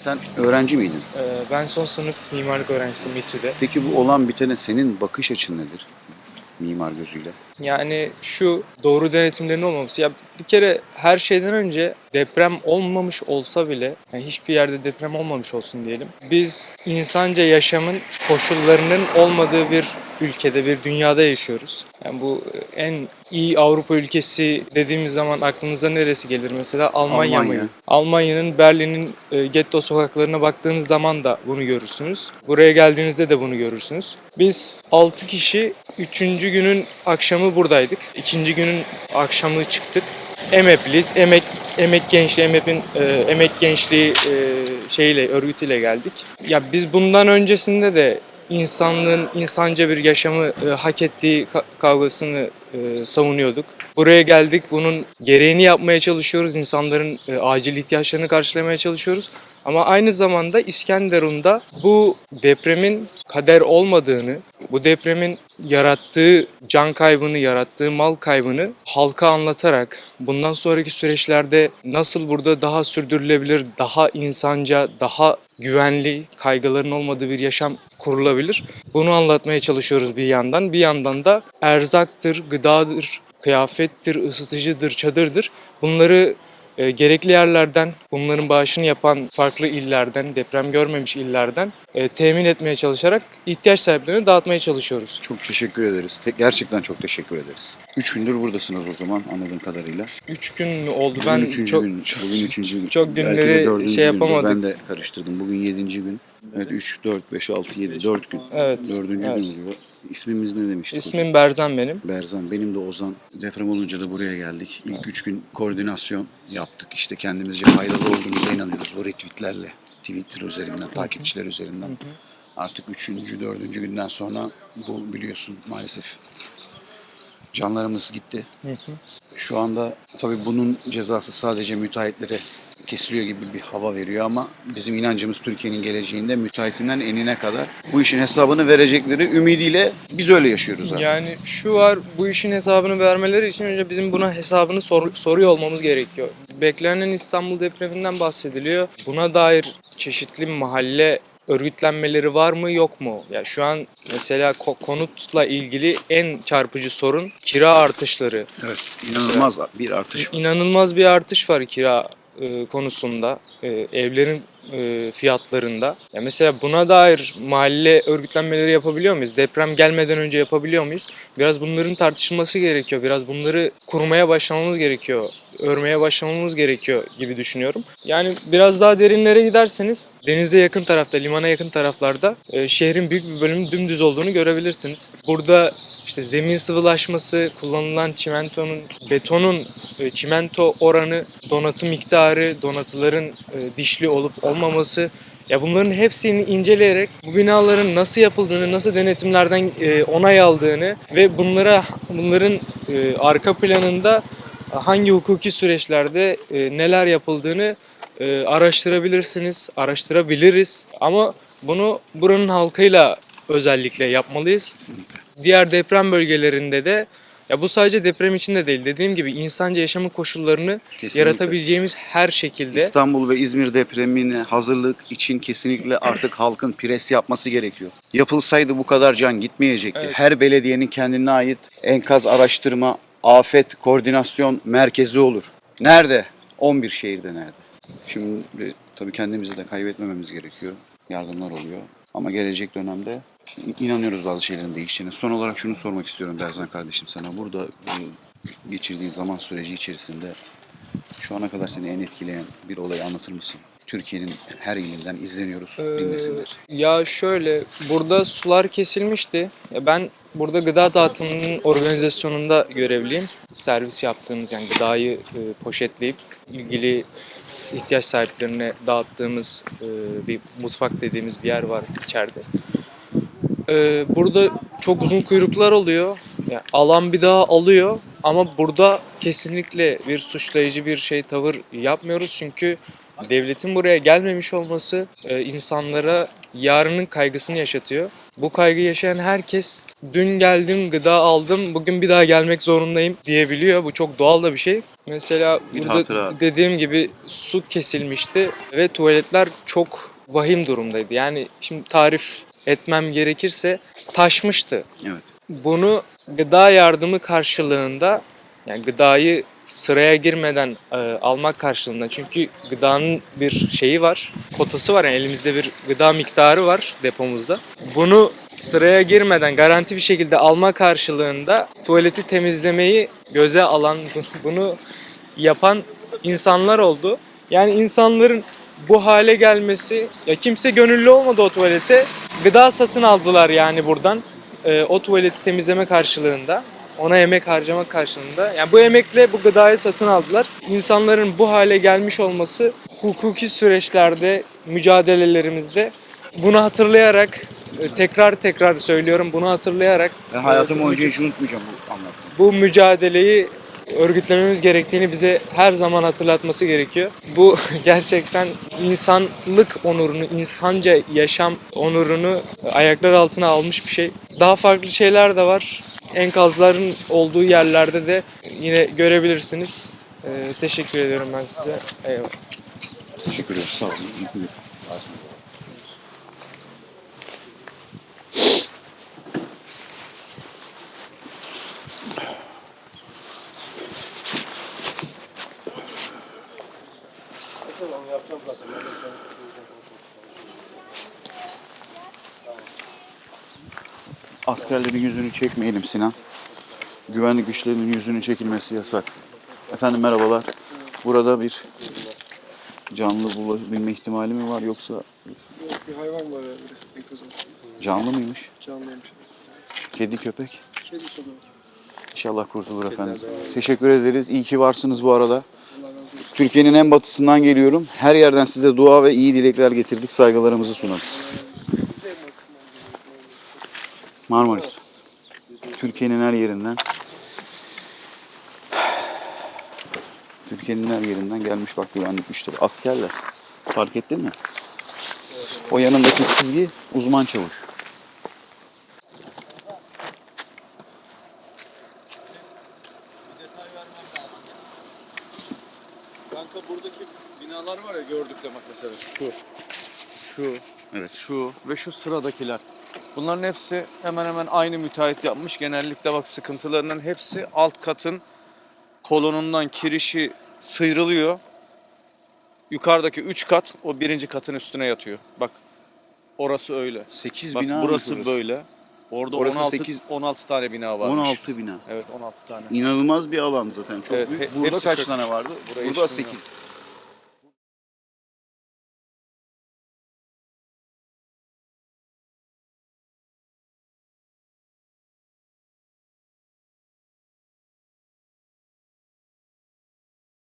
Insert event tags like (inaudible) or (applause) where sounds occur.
Sen öğrenci miydin? Ee, Ben son sınıf mimarlık öğrencisiyim İTÜ'de. Peki bu olan bitene senin bakış açın nedir? Mimar gözüyle. Yani şu doğru denetimlerin olmaması. Ya bir kere her şeyden önce deprem olmamış olsa bile, yani hiçbir yerde deprem olmamış olsun diyelim. Biz insanca yaşamın koşullarının olmadığı bir ülkede, bir dünyada yaşıyoruz. Yani bu en iyi Avrupa ülkesi dediğimiz zaman aklınıza neresi gelir mesela? Almanya, Almanya. mı? Almanya'nın Berlin'in e, getto sokaklarına baktığınız zaman da bunu görürsünüz. Buraya geldiğinizde de bunu görürsünüz. Biz 6 kişi 3. günün akşamı buradaydık. 2. günün akşamı çıktık. EMEP'liyiz. Emek Emek Gençliği, EMEP'in e, Emek Gençliği e, şeyle, örgütüyle geldik. Ya biz bundan öncesinde de insanlığın insanca bir yaşamı e, hak ettiği ka- kavgasını e, savunuyorduk. Buraya geldik, bunun gereğini yapmaya çalışıyoruz. İnsanların e, acil ihtiyaçlarını karşılamaya çalışıyoruz. Ama aynı zamanda İskenderun'da bu depremin kader olmadığını, bu depremin yarattığı can kaybını, yarattığı mal kaybını halka anlatarak bundan sonraki süreçlerde nasıl burada daha sürdürülebilir, daha insanca, daha güvenli, kaygıların olmadığı bir yaşam kurulabilir. Bunu anlatmaya çalışıyoruz bir yandan. Bir yandan da erzaktır, gıdadır, kıyafettir, ısıtıcıdır, çadırdır. Bunları e, gerekli yerlerden, bunların bağışını yapan farklı illerden, deprem görmemiş illerden e, temin etmeye çalışarak ihtiyaç sahiplerine dağıtmaya çalışıyoruz. Çok teşekkür ederiz. Te- gerçekten çok teşekkür ederiz. Üç gündür buradasınız o zaman anladığım kadarıyla. Üç gün mü oldu? Bugün ben üçüncü çok, gün. çok, Bugün üçüncü gün. çok Belki de günleri dördüncü şey gündür. yapamadık. Ben de karıştırdım. Bugün yedinci gün. Evet üç, dört, beş, altı, yedi. Dört gün. Evet, Dördüncü evet. gün oluyor. İsmimiz ne demiştik? İsmim Berzan benim. Berzan. Benim de Ozan. Deprem olunca da buraya geldik. İlk üç gün koordinasyon yaptık. İşte kendimizce faydalı olduğumuza inanıyoruz bu retweetlerle. Twitter üzerinden, takipçiler üzerinden. Artık üçüncü, dördüncü günden sonra bu biliyorsun maalesef canlarımız gitti. Şu anda tabii bunun cezası sadece müteahhitlere kesiliyor gibi bir hava veriyor ama bizim inancımız Türkiye'nin geleceğinde müteahhitinden enine kadar bu işin hesabını verecekleri ümidiyle biz öyle yaşıyoruz abi. Yani şu var, bu işin hesabını vermeleri için önce bizim buna hesabını sor- soruyor olmamız gerekiyor. Beklenen İstanbul depreminden bahsediliyor. Buna dair çeşitli mahalle örgütlenmeleri var mı yok mu? Ya şu an mesela ko- konutla ilgili en çarpıcı sorun kira artışları. Evet, inanılmaz bir artış var. İnanılmaz bir artış var kira e, konusunda, e, evlerin e, fiyatlarında. Ya mesela buna dair mahalle örgütlenmeleri yapabiliyor muyuz? Deprem gelmeden önce yapabiliyor muyuz? Biraz bunların tartışılması gerekiyor. Biraz bunları kurmaya başlamamız gerekiyor. Örmeye başlamamız gerekiyor gibi düşünüyorum. Yani biraz daha derinlere giderseniz denize yakın tarafta, limana yakın taraflarda e, şehrin büyük bir bölümü dümdüz olduğunu görebilirsiniz. Burada işte zemin sıvılaşması, kullanılan çimentonun, betonun e, çimento oranı, donatı miktarı, donatıların e, dişli olup olmaması ya bunların hepsini inceleyerek bu binaların nasıl yapıldığını, nasıl denetimlerden e, onay aldığını ve bunlara bunların arka planında hangi hukuki süreçlerde neler yapıldığını araştırabilirsiniz, araştırabiliriz. Ama bunu buranın halkıyla özellikle yapmalıyız Kesinlikle. diğer deprem bölgelerinde de ya bu sadece deprem için de değil. Dediğim gibi insanca yaşamın koşullarını Kesinlikle. yaratabileceğimiz her şekilde İstanbul ve İzmir depremine hazırlık için kesinlikle artık halkın pres yapması gerekiyor. Yapılsaydı bu kadar can gitmeyecekti. Evet. Her belediyenin kendine ait enkaz araştırma, afet koordinasyon merkezi olur. Nerede? 11 şehirde nerede? Şimdi tabii kendimizi de kaybetmememiz gerekiyor. Yardımlar oluyor. Ama gelecek dönemde inanıyoruz bazı şeylerin değişeceğine. Son olarak şunu sormak istiyorum Berzan kardeşim sana. Burada e, geçirdiğin zaman süreci içerisinde şu ana kadar seni en etkileyen bir olayı anlatır mısın? Türkiye'nin her ilinden izleniyoruz, Ee, dinlesinler. Ya şöyle, burada sular kesilmişti. Ya ben burada gıda dağıtımının organizasyonunda görevliyim. Servis yaptığımız yani gıdayı e, poşetleyip ilgili ihtiyaç sahiplerine dağıttığımız e, bir mutfak dediğimiz bir yer var içeride. E, burada çok uzun kuyruklar oluyor. Yani alan bir daha alıyor ama burada kesinlikle bir suçlayıcı bir şey tavır yapmıyoruz çünkü devletin buraya gelmemiş olması e, insanlara yarının kaygısını yaşatıyor. Bu kaygı yaşayan herkes dün geldim gıda aldım bugün bir daha gelmek zorundayım diyebiliyor. Bu çok doğal da bir şey. Mesela Bir burada hatıra. dediğim gibi su kesilmişti ve tuvaletler çok vahim durumdaydı. Yani şimdi tarif etmem gerekirse taşmıştı. Evet. Bunu gıda yardımı karşılığında yani gıdayı sıraya girmeden e, almak karşılığında çünkü gıdanın bir şeyi var, kotası var yani elimizde bir gıda miktarı var depomuzda. Bunu sıraya girmeden garanti bir şekilde alma karşılığında tuvaleti temizlemeyi göze alan, (laughs) bunu yapan insanlar oldu. Yani insanların bu hale gelmesi, ya kimse gönüllü olmadı o tuvalete. Gıda satın aldılar yani buradan. e, o tuvaleti temizleme karşılığında. Ona emek harcamak karşılığında. Yani bu emekle bu gıdayı satın aldılar. İnsanların bu hale gelmiş olması hukuki süreçlerde, mücadelelerimizde bunu hatırlayarak, e, tekrar tekrar söylüyorum bunu hatırlayarak Ben hayatım e, boyunca hiç unutmayacağım bu anlattığım. bu mücadeleyi örgütlememiz gerektiğini bize her zaman hatırlatması gerekiyor. Bu (laughs) gerçekten insanlık onurunu, insanca yaşam onurunu ayaklar altına almış bir şey. Daha farklı şeyler de var. Enkazların olduğu yerlerde de yine görebilirsiniz. Ee, teşekkür ediyorum ben size. Eyvallah. Teşekkür ederim. Sağ olun. Askerlerin yüzünü çekmeyelim Sinan. Güvenlik güçlerinin yüzünün çekilmesi yasak. Efendim merhabalar. Burada bir canlı bulabilme ihtimali mi var yoksa Yok bir hayvan var enkaz canlı mıymış? Canlıymış. Kedi köpek. Kedi var. İnşallah kurtulur efendim. Teşekkür ederiz. İyi ki varsınız bu arada. Türkiye'nin en batısından geliyorum. Her yerden size dua ve iyi dilekler getirdik. Saygılarımızı sunarız. Marmaris. Türkiye'nin her yerinden. Türkiye'nin her yerinden gelmiş bak güvenlik güçleri. Askerler. Fark ettin mi? O yanındaki çizgi uzman çavuş. Kanka buradaki binalar var ya gördük de mesela şu, şu, Evet. şu ve şu sıradakiler. Bunların hepsi hemen hemen aynı müteahhit yapmış. Genellikle bak sıkıntılarının hepsi alt katın kolonundan kirişi sıyrılıyor. Yukarıdaki 3 kat o birinci katın üstüne yatıyor. Bak orası öyle. 8 Bak bina burası mı böyle. Orada Orası 16 sekiz- 16 tane bina var. 16 bina. Evet 16 tane. İnanılmaz bir alan zaten çok Evet, büyük. he- Burada kaç çökmüş. tane vardı? Burayı Burada hiç bilmiyorum. 8.